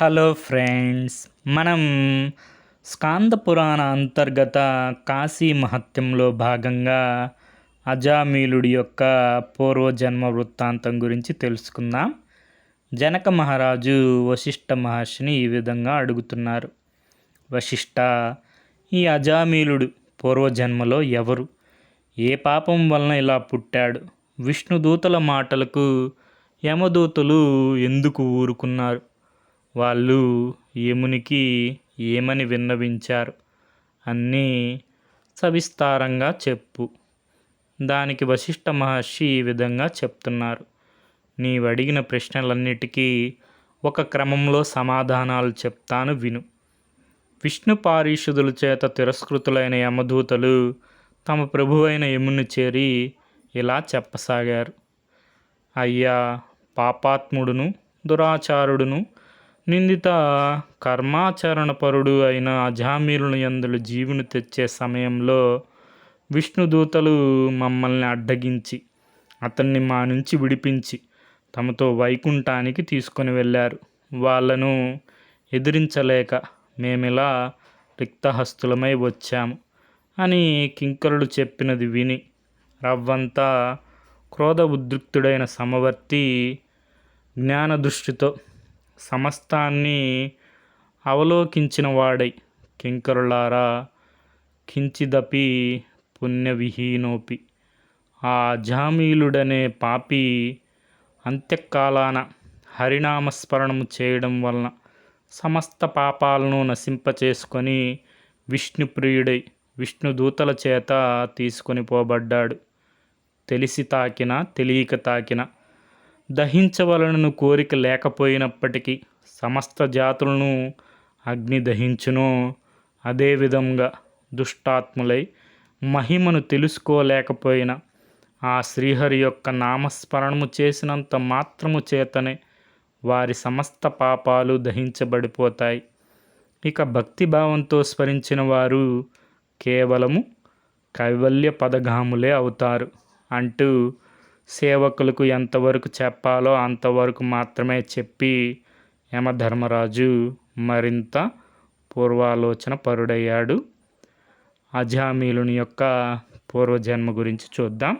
Hello friends మనం స్కాంద పురాణ అంతర్గత కాశీ మహత్యంలో భాగంగా అజామీలుడి యొక్క పూర్వజన్మ వృత్తాంతం గురించి తెలుసుకుందాం. జనక మహారాజు వశిష్ఠ మహర్షిని ఈ విధంగా అడుగుతున్నారు. వశిష్ఠ ఈ అజామీలుడు పూర్వజన్మలో ఎవరు? ఏ పాపం వలన ఇలా పుట్టాడు? విష్ణుదూతల మాటలకు యమదూతలు ఎందుకు ఊరుకున్నారు? వాళ్ళు యమునికి ఏమని విన్నవించారు? అన్నీ సవిస్తారంగా చెప్పు. దానికి వశిష్ఠ మహర్షి ఈ విధంగా చెప్తున్నారు. నీవు అడిగిన ప్రశ్నలన్నిటికీ ఒక క్రమంలో సమాధానాలు చెప్తాను విను. విష్ణు పారీషుదుల చేత తిరస్కృతులైన యమదూతలు తమ ప్రభువైన యముని చేరి ఇలా చెప్పసాగారు. అయ్యా పాపాత్ముడును దురాచారుడును నిందిత కర్మాచరణపరుడు అయిన అజామీరుని యందులు జీవుని తెచ్చే సమయంలో విష్ణుదూతలు మమ్మల్ని అడ్డగించి అతన్ని మా నుంచి విడిపించి తమతో వైకుంఠానికి తీసుకొని వెళ్ళారు. వాళ్ళను ఎదిరించలేక మేమిలా రిక్తహస్తులమై వచ్చాము అని కింకరుడు చెప్పినది విని రవ్వంతా క్రోధ ఉద్రిక్తుడైన సమవర్తి జ్ఞాన దృష్టితో సమస్తాన్ని అవలోకించిన వాడై కింకరులారా కించిదపి పుణ్యవిహీనోపి. ఆ జామీలుడనే పాపి అంత్యకాలాన హరినామస్మరణము చేయడం వలన సమస్త పాపాలను నశింపచేసుకొని విష్ణుప్రియుడై విష్ణుదూతల చేత తీసుకొని పోబడ్డాడు. తెలిసి తాకిన తెలియక తాకిన దహించవలనను కోరిక లేకపోయినప్పటికీ సమస్త జాతులను అగ్ని దహించును. అదేవిధంగా దుష్టాత్ములై మహిమను తెలుసుకోలేకపోయిన ఆ శ్రీహరి యొక్క నామస్మరణము చేసినంత మాత్రము చేతనే వారి సమస్త పాపాలు దహించబడిపోతాయి. ఇక భక్తిభావంతో స్మరించిన వారు కేవలము కైవల్య పదగాములే అవుతారు అంటూ సేవకులకు ఎంతవరకు చెప్పాలో అంతవరకు మాత్రమే చెప్పి యమధర్మరాజు మరింత పూర్వాలోచన పరుడయ్యాడు. అజామీలుని యొక్క పూర్వజన్మ గురించి చూద్దాం.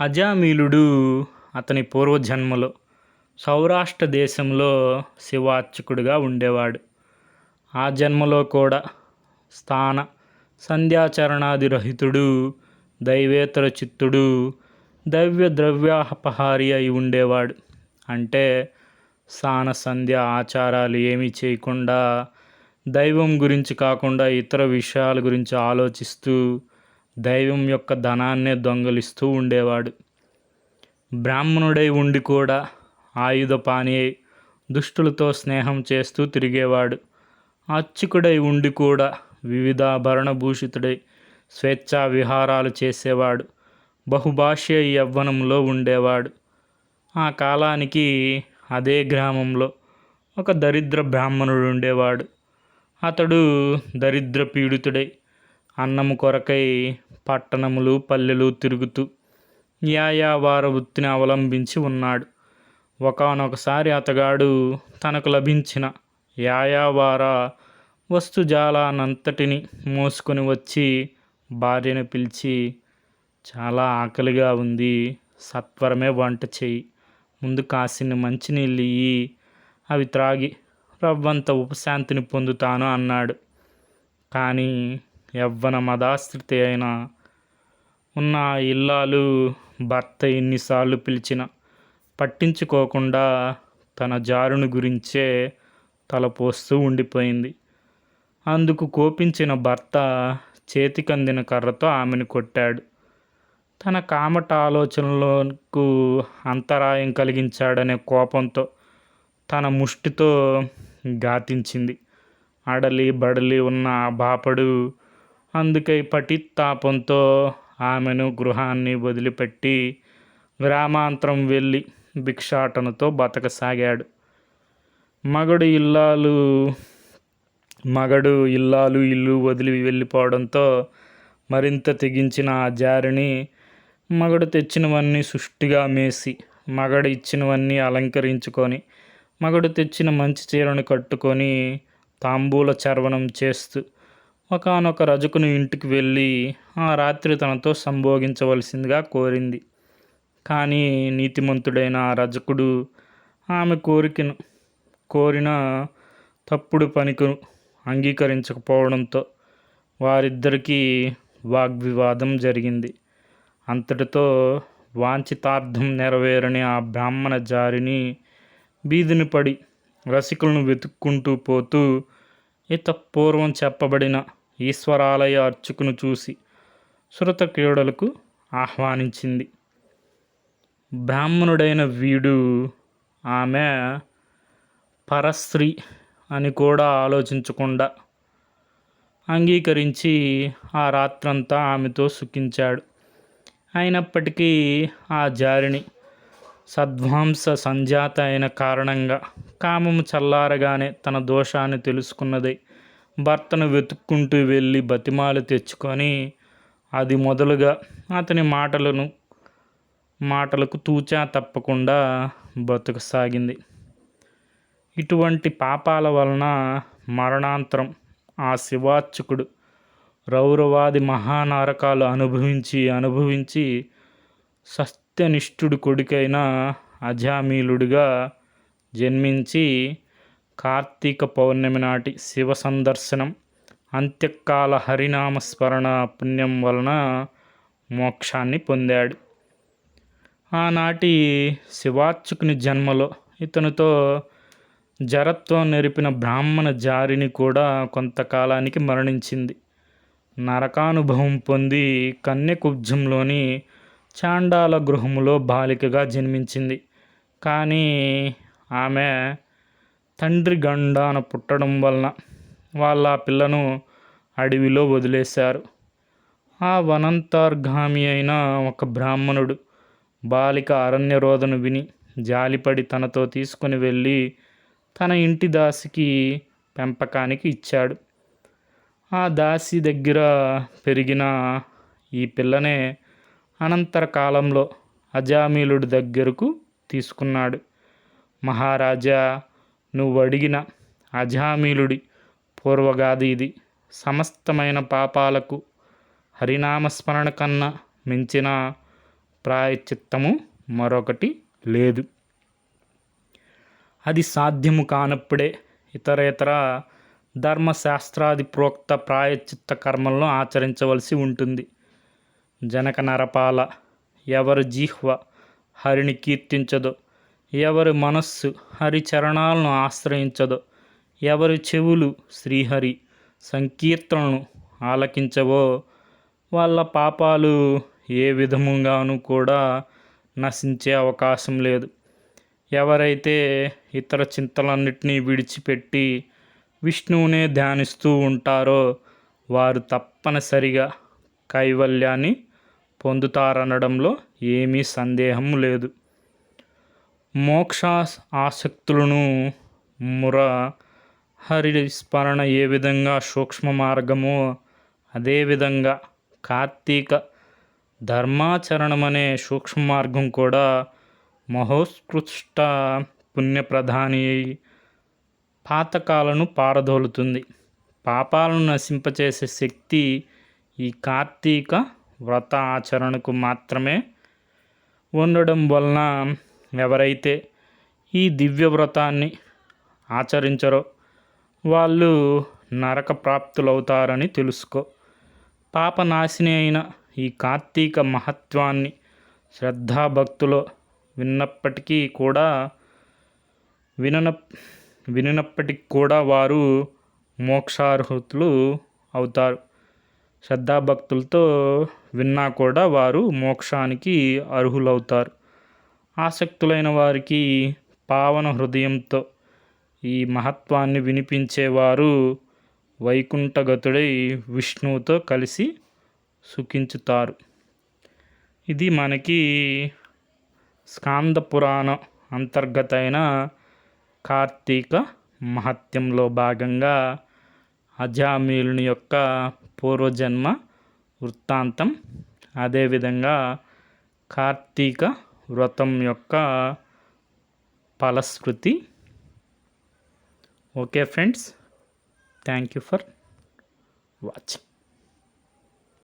అజామీలుడు అతని పూర్వజన్మలో సౌరాష్ట్ర దేశంలో శివార్చకుడుగా ఉండేవాడు. ఆ జన్మలో కూడా స్థాన సంధ్యాచరణాది రహితుడు దైవేతర చిత్తుడు దైవ్య ద్రవ్యాపహారి అయి ఉండేవాడు. అంటే సాన సంధ్య ఆచారాలు ఏమీ చేయకుండా దైవం గురించి కాకుండా ఇతర విషయాల గురించి ఆలోచిస్తూ దైవం యొక్క ధనాన్నే దొంగలిస్తూ ఉండేవాడు. బ్రాహ్మణుడై ఉండి కూడా ఆయుధపాని దుష్టులతో స్నేహం చేస్తూ తిరిగేవాడు. అర్చకుడై ఉండి కూడా వివిధాభరణభూషితుడై స్వేచ్ఛా విహారాలు చేసేవాడు. బహుభాష్య యవ్వనంలో ఉండేవాడు. ఆ కాలానికి అదే గ్రామంలో ఒక దరిద్ర బ్రాహ్మణుడు ఉండేవాడు. అతడు దరిద్ర పీడితుడై అన్నము కొరకై పట్టణములు పల్లెలు తిరుగుతూ యాయావార వృత్తిని అవలంబించి ఉన్నాడు. ఒకనొకసారి అతగాడు తనకు లభించిన యాయావార వస్తుజాలానంతటిని మోసుకొని వచ్చి భార్యను పిలిచి చాలా ఆకలిగా ఉంది సత్వరమే వంట చేయి ముందు కాసిన్ని మంచినీళ్ళు ఇయ్యి. అవి త్రాగి రవ్వంత ఉపశాంతిని పొందుతాను అన్నాడు. కానీ యవ్వన మదాశ్రితి అయిన ఉన్న ఇల్లాలు భర్త ఎన్నిసార్లు పిలిచిన పట్టించుకోకుండా తన జారుని గురించే తలపోస్తూ ఉండిపోయింది. అందుకు కోపించిన భర్త చేతికందిన కర్రతో ఆమెను కొట్టాడు. తన కామట ఆలోచనలకు అంతరాయం కలిగించాడనే కోపంతో తన ముష్టితో ఘాతించింది అడలి బడలి ఉన్న ఆ బాపడు అందుకై పటిత్తాపంతో ఆమెను గృహాన్ని వదిలిపెట్టి గ్రామాంతరం వెళ్ళి భిక్షాటనతో బతకసాగాడు. మగడు ఇల్లాలు మగడు ఇల్లాలు ఇల్లు వదిలి వెళ్ళిపోవడంతో మరింత తెగించిన ఆ జారిని మగడు తెచ్చినవన్నీ సుష్టిగా మేసి మగడు ఇచ్చినవన్నీ అలంకరించుకొని మగడు తెచ్చిన మంచి చీరను కట్టుకొని తాంబూల చర్వణం చేస్తూ ఒకనొక రజకుని ఇంటికి వెళ్ళి ఆ రాత్రి తనతో సంభోగించవలసిందిగా కోరింది. కానీ నీతిమంతుడైన ఆ రజకుడు ఆమె కోరికను కోరిన తప్పుడు పనికి అంగీకరించకపోవడంతో వారిద్దరికీ వాగ్వివాదం జరిగింది. అంతటితో వాంఛితార్థం నెరవేరని ఆ బ్రాహ్మణ జారిని బీదిని పడి రసికులను వెతుక్కుంటూ పోతూ ఇత పూర్వం చెప్పబడిన ఈశ్వరాలయ అర్చకును చూసి శృత క్రీడలకు ఆహ్వానించింది. బ్రాహ్మణుడైన వీడు ఆమె పరశ్రీ అని కూడా ఆలోచించకుండా అంగీకరించి ఆ రాత్రంతా ఆమెతో సుఖించాడు. అయినప్పటికీ ఆ జారిని సద్వాంస సంజాత అయిన కారణంగా కామము చల్లారగానే తన దోషాన్ని తెలుసుకున్నది. భర్తను వెతుక్కుంటూ వెళ్ళి బతిమాలు తెచ్చుకొని అది మొదలుగా అతని మాటలను మాటలకు తూచా తప్పకుండా బతుకసాగింది. ఇటువంటి పాపాల వలన మరణాంతరం ఆ శివార్చకుడు రౌరవాది మహానరకాలు అనుభవించి అనుభవించి సత్యనిష్ఠుడు కొడుకైన అజామీలుడిగా జన్మించి కార్తీక పౌర్ణమి నాటి శివ సందర్శనం అంత్యకాల హరినామస్మరణ పుణ్యం వలన మోక్షాన్ని పొందాడు. ఆనాటి శివార్చకుని జన్మలో ఇతనితో జరత్వం నెరిపిన బ్రాహ్మణ జారిని కూడా కొంతకాలానికి మరణించింది. నరకానుభవం పొంది కన్యకుబ్జంలోని చాండాల గృహములో బాలికగా జన్మించింది. కానీ ఆమె తండ్రి గండాన పుట్టడం వలన వాళ్ళ పిల్లను అడవిలో వదిలేశారు. ఆ వనంతర్గామి అయిన ఒక బ్రాహ్మణుడు బాలిక అరణ్యరోధను విని జాలిపడి తనతో తీసుకుని వెళ్ళి తన ఇంటి దాసికి పెంపకానికి ఇచ్చాడు. ఆ దాసి దగ్గర పెరిగిన ఈ పిల్లనే అనంతర కాలంలో అజామీలుడి దగ్గరకు తీసుకున్నాడు. మహారాజా నువ్వు అడిగిన అజామీలుడి పూర్వగాది ఇది. సమస్తమైన పాపాలకు హరినామస్మరణ కన్నా మించిన ప్రాయచిత్తము మరొకటి లేదు. అది సాధ్యము కానప్పుడే ఇతర ఇతర ధర్మశాస్త్రాది ప్రోక్త ప్రాయచిత్త కర్మలను ఆచరించవలసి ఉంటుంది. జనక నరపాల ఎవరి జిహ్వ హరిని కీర్తించదో ఎవరి మనస్సు హరి చరణాలను ఆశ్రయించదో ఎవరి చెవులు శ్రీహరి సంకీర్తనను ఆలకించవో వాళ్ళ పాపాలు ఏ విధముగాను కూడా నశించే అవకాశం లేదు. ఎవరైతే ఇతర చింతలన్నిటినీ విడిచిపెట్టి విష్ణువునే ధ్యానిస్తూ ఉంటారో వారు తప్పనిసరిగా కైవల్యాన్ని పొందుతారనడంలో ఏమీ సందేహం లేదు. మోక్ష ఆసక్తులను ముర హరి స్మరణ ఏ విధంగా సూక్ష్మ మార్గమో అదేవిధంగా కార్తీక ధర్మాచరణం అనే సూక్ష్మ మార్గం కూడా మహోత్కృష్ట పుణ్యప్రధాని పాతకాలను పారదోలుతుంది. పాపాలను నశింపచేసే శక్తి ఈ కార్తీక వ్రత ఆచరణకు మాత్రమే ఉండడం వలన ఎవరైతే ఈ దివ్య వ్రతాన్ని ఆచరించరో వాళ్ళు నరక ప్రాప్తులవుతారని తెలుసుకో. పాపనాశిని అయిన ఈ కార్తీక మహత్వాన్ని శ్రద్ధాభక్తులో విన్నప్పటికీ కూడా వినన వినినప్పటికి కూడా వారు మోక్షార్హుతులు అవుతారు. శ్రద్ధాభక్తులతో విన్నా కూడా వారు మోక్షానికి అర్హులవుతారు. ఆసక్తులైన వారికి పావన హృదయంతో ఈ మహత్వాన్ని వినిపించేవారు వైకుంఠగతుడై విష్ణువుతో కలిసి సుఖించుతారు. ఇది మనకి స్కాంద పురాణం అంతర్గతైన కార్తీక మహత్యంలో భాగంగా అజామీలుని యొక్క పూర్వజన్మ వృత్తాంతం. అదేవిధంగా కార్తీక వ్రతం యొక్క ఫలశ్రుతి okay friends thank you for watching.